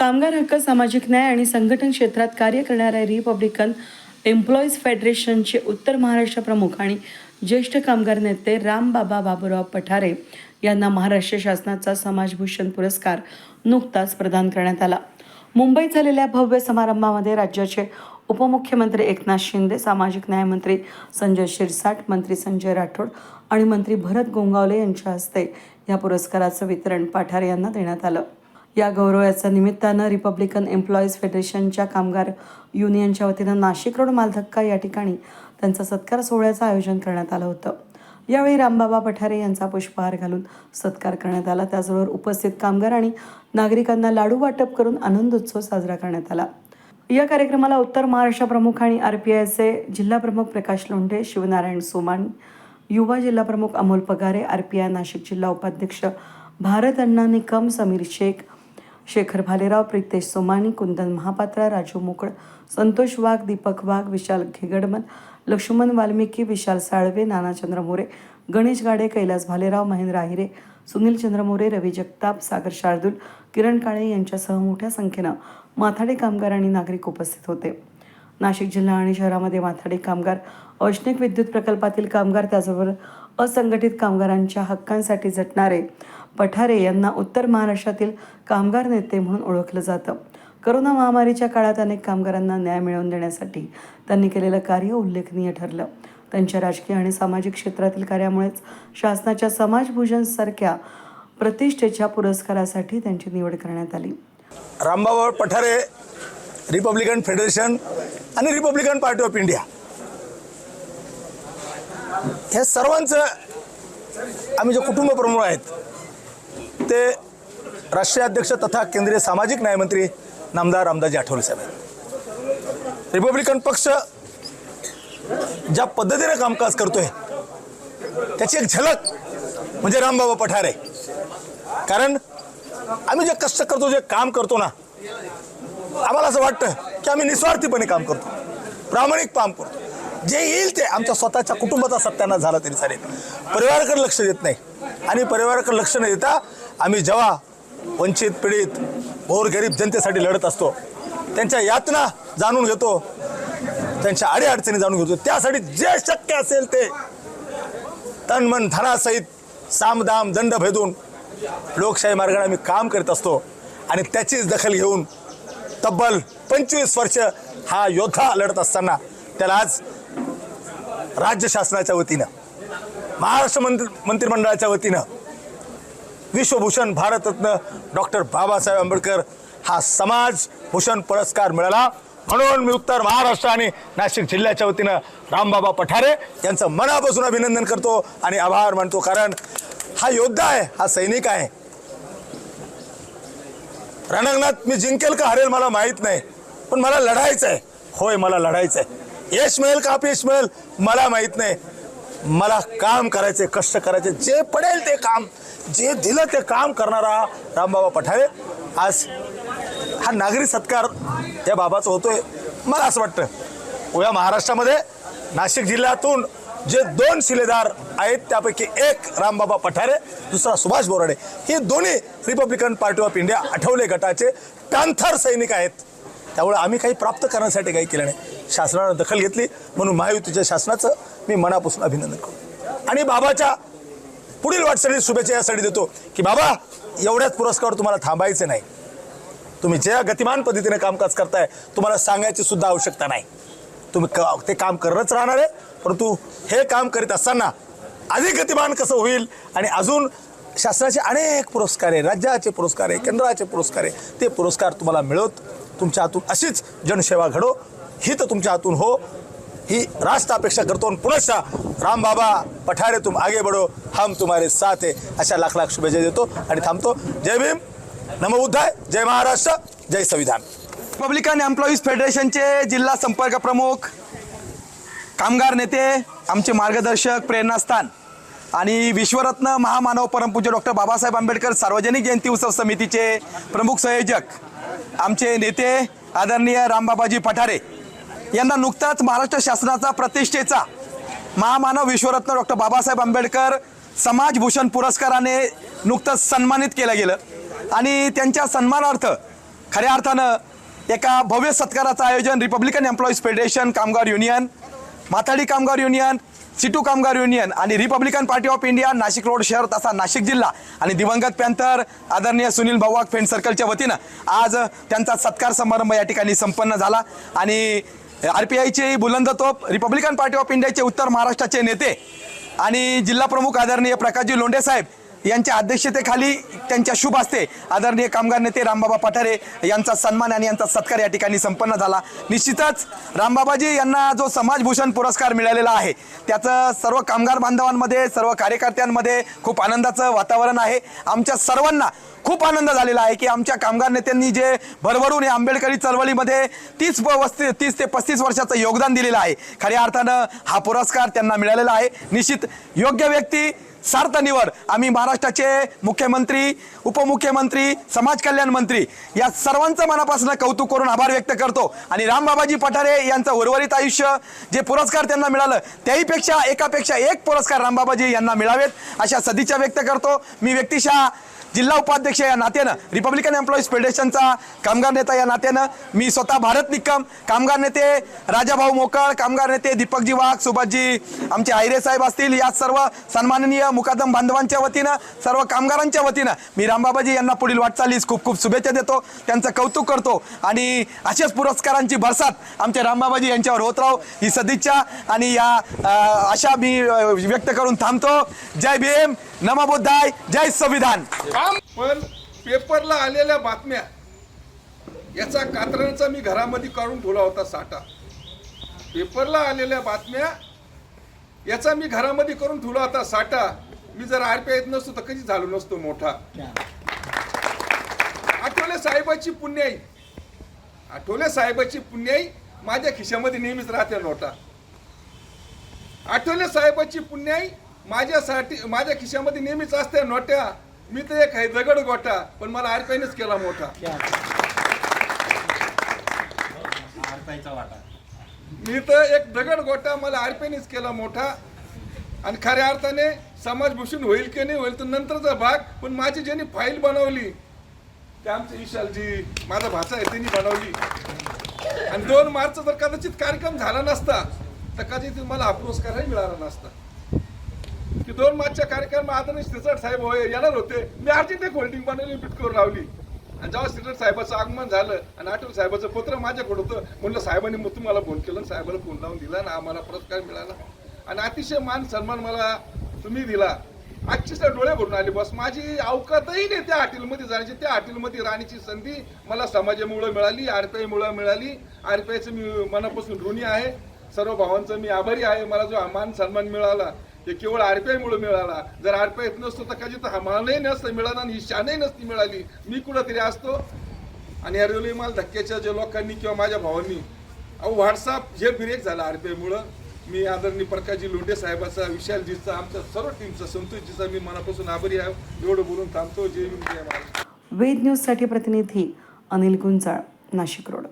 कामगार हक्क सामाजिक न्याय आणि संघटन क्षेत्रात कार्य करणाऱ्या रिपब्लिकन एम्प्लॉईज फेडरेशनचे उत्तर महाराष्ट्र प्रमुख आणि ज्येष्ठ कामगार नेते रामबाबा बाबूराव पठारे यांना महाराष्ट्र शासनाचा समाजभूषण पुरस्कार नुकताच प्रदान करण्यात आला. मुंबईत झालेल्या भव्य समारंभामध्ये राज्याचे उपमुख्यमंत्री एकनाथ शिंदे सामाजिक न्यायमंत्री संजय शिरसाट मंत्री संजय राठोड आणि मंत्री भरत गोंगावले यांच्या हस्ते या पुरस्काराचं वितरण पठारे यांना देण्यात आलं. या गौरवाच्या निमित्तानं रिपब्लिकन एम्प्लॉईज फेडरेशनच्या कामगार युनियनच्या वतीनं नाशिक रोड मालधक्का या ठिकाणी त्यांचा सत्कार सोहळ्याचं आयोजन करण्यात आलं होतं. यावेळी रामबाबा पठारे यांचा पुष्पहार घालून सत्कार करण्यात आला. त्याचबरोबर उपस्थित कामगार आणि नागरिकांना लाडू वाटप करून आनंदोत्सव साजरा करण्यात आला. या कार्यक्रमाला उत्तर महाराष्ट्र प्रमुख आणि आर पी आयचे जिल्हा प्रमुख प्रकाश लोंढे शिवनारायण सोमानी युवा जिल्हा प्रमुख Amol Pagare R P I Nashik जिल्हा उपाध्यक्ष भारत अण्णा निकम समीर शेख शेखर भालेराव प्रितेश सोमानी कुंदन महापात्रा राजू मोकळ संतोष वाघ दीपक वाघ विशाल घेगडमन लक्ष्मण वाल्मिकी विशाल साळवे नानाचंद्र मोरे गणेश गाडे कैलास भालेराव महेंद्र आहिरे सुनील चंद्र मोरे रवी जगताप सागर शार्दूल किरण काळे यांच्यासह मोठ्या संख्येनं माथाडी कामगार आणि नागरिक उपस्थित होते. नाशिक जिल्हा आणि शहरामध्ये माथाडी कामगार औष्णिक विद्युत प्रकल्पातील कामगार त्याचबरोबर असंघटित कामगारांच्या हक्कांसाठी झटणारे पठारे यांना उत्तर महाराष्ट्रातील कामगार नेते म्हणून ओळखलं जातं. करोना महामारीच्या काळात अनेक कामगारांना न्याय मिळवून देण्यासाठी त्यांनी केलेलं कार्य उल्लेखनीय ठरलं. त्यांच्या राजकीय आणि सामाजिक क्षेत्रातील कार्यामुळेच शासनाच्या समाजभूषण सारख्या प्रतिष्ठेच्या पुरस्कारासाठी त्यांची निवड करण्यात आली. रामबाबा पठारे रिपब्लिकन फेडरेशन आणि रिपब्लिकन पार्टी ऑफ इंडिया हे सर्वांचं आम्ही जे कुटुंब प्रमुख आहेत ते राष्ट्रीय अध्यक्ष तथा केंद्रीय सामाजिक न्यायमंत्री नामदार रामदासजी आठवले साहेब. आहेत रिपब्लिकन पक्ष ज्या पद्धतीने कामकाज करतोय त्याची एक झलक म्हणजे रामबाबा पठारे. कारण आम्ही जे कष्ट करतो जे काम करतो ना आम्हाला असं वाटतं की आम्ही निस्वार्थीपणे काम करतो प्रामाणिक काम करतो. जे येईल ते आमच्या स्वतःच्या कुटुंबाचा सत्यानाश झाला तरी चालेल. परिवाराकडे लक्ष देत नाही. आणि परिवाराकडे लक्ष न देता आम्ही जेव्हा वंचित पीडित गोरगरीब जनतेसाठी लढत असतो त्यांच्या यातना जाणून घेतो त्यांच्या अडीअडचणी जाणून घेतो त्यासाठी जे शक्य असेल ते तन मन धनासहित सामदाम दंड भेदून लोकशाही मार्गाने आम्ही काम करीत असतो आणि त्याचीच दखल घेऊन तब्बल पंचवीस वर्ष हा योद्धा लढत असताना त्याला आज राज्य शासनाच्या वतीनं महाराष्ट्र मंत्री मंत्रिमंडळाच्या वतीनं विश्वभूषण भारतरत्न डॉक्टर बाबासाहेब आंबेडकर हा समाज भूषण पुरस्कार मिळाला. म्हणून मी उत्तर महाराष्ट्र आणि नाशिक जिल्ह्याच्या वतीनं रामबाबा पठारे यांचं मनापासून अभिनंदन करतो आणि आभार मानतो कारण हा योद्धा आहे हा सैनिक आहे. रणांगणात मी जिंकेल का हरेल मला माहीत नाही पण मला लढायचं आहे होय मला लढायचं आहे यश मिळेल का अपयश मिळेल मला माहीत नाही. मला काम करायचे कष्ट करायचे जे पडेल ते काम जे दिलं ते काम करणारा रामबाबा पठारे. आज हा नागरी सत्कार या बाबाचा होतोय. मला असं वाटतं उद्या महाराष्ट्रामध्ये नाशिक जिल्ह्यातून जे दोन शिलेदार आहेत त्यापैकी एक रामबाबा पठारे दुसरा सुभाष बोराडे. हे दोन्ही republican party of India Athawale गटाचे पॅन्थर सैनिक आहेत. त्यामुळे आम्ही काही प्राप्त करण्यासाठी काही केलं नाही. शासनानं दखल घेतली म्हणून महायुतीच्या शासनाचं मी मनापासून अभिनंदन करतो. आणि बाबाच्या पुढील वाटचालीत शुभेच्छा यासाठी देतो की बाबा एवढ्याच पुरस्कार तुम्हाला थांबायचे नाही. तुम्ही ज्या गतिमान पद्धतीने कामकाज करताय तुम्हाला सांगायची सुद्धा आवश्यकता नाही. तुम्ही क ते काम करतच राहणार आहे परंतु हे काम करीत असताना अधिक गतिमान कसं होईल आणि अजून शासनाचे अनेक पुरस्कार आहे राज्याचे पुरस्कार आहे केंद्राचे पुरस्कार आहे ते पुरस्कार तुम्हाला मिळत तुमच्या हातून अशीच जनसेवा घडो ही तर तुमच्या हातून हो. ही राष्ट्र अपेक्षा करतो आणि पुनश्च राम बाबा पठारे तुम आगे बढो हम तुम्हारे साथ आहे अशा लाख लाख शुभेच्छा देतो आणि थांबतो. जय भीम. नमो उद्धाय जय महाराष्ट्र. जय संविधान. रिपब्लिकन एम्प्लॉईज फेडरेशनचे जिल्हा संपर्क प्रमुख कामगार नेते आमचे मार्गदर्शक प्रेरणास्थान आणि विश्वरत्न महामानव परमपूज्य डॉक्टर बाबासाहेब आंबेडकर सार्वजनिक जयंती उत्सव समितीचे प्रमुख संयोजक आमचे नेते आदरणीय रामबाबाजी पठारे. यांना नुकताच महाराष्ट्र शासनाचा प्रतिष्ठेचा महामानव विश्वरत्न डॉक्टर बाबासाहेब आंबेडकर समाजभूषण पुरस्काराने नुकतंच सन्मानित केलं गेलं. आणि त्यांच्या सन्मानार्थ खऱ्या अर्थानं एका भव्य सत्काराचं आयोजन रिपब्लिकन एम्प्लॉईज फेडरेशन कामगार युनियन माथाडी कामगार युनियन सिटू कामगार युनियन आणि republican party of India Nashik road शहर तसा नाशिक जिल्हा आणि दिवंगत पॅन्थर आदरणीय सुनील भाऊवाग फ्रेंड सर्कलच्या वतीनं आज त्यांचा सत्कार समारंभ या ठिकाणी संपन्न झाला. आणि आर पी बुलंद तोप रिपब्लिकन पार्टी ऑफ इंडियाचे उत्तर महाराष्ट्राचे नेते आणि जिल्हा प्रमुख आदरणीय प्रकाशजी लोंढे साहेब यांच्या अध्यक्षतेखाली त्यांच्या शुभ असते आदरणीय कामगार नेते रामबाबा पठारे यांचा सन्मान आणि यांचा सत्कार या ठिकाणी संपन्न झाला. निश्चितच रामबाबाजी यांना जो समाजभूषण पुरस्कार मिळालेला आहे त्याचं सर्व कामगार बांधवांमध्ये सर्व कार्यकर्त्यांमध्ये खूप आनंदाचं वातावरण आहे. आमच्या सर्वांना खूप आनंद झालेला आहे की आमच्या कामगार नेत्यांनी जे भरभरून या आंबेडकरी चळवळीमध्ये तीस वस्ती तीस ते पस्तीस वर्षाचं योगदान दिलेलं आहे. खऱ्या अर्थानं हा पुरस्कार त्यांना मिळालेला आहे. निश्चित योग्य व्यक्ती सार्थ निवड आम्ही महाराष्ट्राचे मुख्यमंत्री उपमुख्यमंत्री समाज कल्याण मंत्री या सर्वांचं मनापासून कौतुक करून आभार व्यक्त करतो. आणि रामबाबाजी पठारे यांचं उर्वरित आयुष्य जे पुरस्कार त्यांना मिळालं त्याहीपेक्षा एकापेक्षा एक पुरस्कार रामबाबाजी यांना मिळावेत अशा सदिच्छा व्यक्त करतो. मी व्यक्तिशः जिल्हा उपाध्यक्ष या नात्यानं रिपब्लिकन एम्प्लॉईज फेडरेशनचा कामगार नेता या नात्यानं मी स्वतः भारत निकम कामगार नेते राजाभाऊ मोकळ कामगार नेते दीपकजी वाघ सुभाषजी आमचे आयरे साहेब असतील या सर्व सन्माननीय मुकादम बांधवांच्या वतीनं सर्व कामगारांच्या वतीनं मी रामबाबाजी यांना पुढील वाटचालीस खूप खूप शुभेच्छा देतो त्यांचं कौतुक करतो आणि अशाच पुरस्कारांची भरसात आमचे रामबाबाजी यांच्यावर होत राहो ही सदिच्छा आणि या अशा आशा मी व्यक्त करून थांबतो. जय भीम नमबुद्धाय जय संविधान. काम पण पेपरला आलेल्या बातम्या याचा कात्रणचा मी घरामध्ये काढून ठेवला होता साठा. पेपरला आलेल्या बातम्या याचा मी घरामध्ये करून ठेवला होता साठा. मी जर आरपीआय येत नसतो तर कधी झालो नसतो मोठा. आठवले साहेबाची पुण्याई. आठवले साहेबाची पुण्याई माझ्या खिशामध्ये नेहमीच राहते नोटा. आठवले साहेबाची पुण्याई माझ्यासाठी माझ्या खिशामध्ये नेहमीच असते नोट्या. मी तर एक आहे दगड गोटा पण मला आरपीआयनेच केला मोठा. मी तर एक दगड गोटा मला आरपीआयनेच केला मोठा. आणि खऱ्या अर्थाने समाजभूषण होईल की नाही होईल तर नंतरचा भाग पण माझी ज्यांनी फाईल बनवली ते आमचे विशालजी माझा भाचा आहे त्यांनी बनवली. आणि दोन मार्च जर कदाचित कार्यक्रम झाला नसता तर कदाचित मला हा पुरस्कारही मिळाला नसता. की दोन मार्चच्या कार्यक्रम आदरणीय श्रीचट साहेब होय येणार होते. मी अर्जंट एक होल्डिंग बनवली फिट करून लावली. आणि जेव्हा श्रीचट साहेबाचं आगमन झालं आणि आठवण साहेबाचं पत्र माझ्याकडे होतं म्हणलं साहेबांनी मग तुम्हाला फोन केला साहेबाला फोन लावून दिला ना आम्हाला पुरस्कार मिळाला. आणि अतिशय मान सन्मान मला तुम्ही दिला. आजची सर डोळे भरून आले बस. माझी अवकातही नाही त्या हॉटेलमध्ये जाण्याची. त्या हॉटेलमध्ये राहण्याची संधी मला समाजामुळं मिळाली आरपीआयमुळं मिळाली. आरपीआयचं मी मनापासून ऋणी आहे. सर्व भावांचं मी आभारी आहे. मला जो मान सन्मान मिळाला ते केवळ आरपीआय मुळे मिळाला. जर आरपीआय येत नसतो तर कधी तर हा मानही नसतं मिळाला आणि ही शानही नसती मिळाली. मी कुठंतरी असतो आणि या रेल्वे माल धक्क्याच्या ज्या लोकांनी किंवा माझ्या भावांनी अहो व्हॉट्सअप हे ब्रेक झाला पी आयमुळं मी आदरणीय प्रकाशजी लोंढे साहेबाचा विशालजीचा आमच्या सर्व टीमचा संतोषजीचा मी मनापासून आभारी आहे. एवढं बोलून थांबतो. जय भीम वेद न्यूजसाठी प्रतिनिधी अनिल गुंजाळ नाशिक रोड.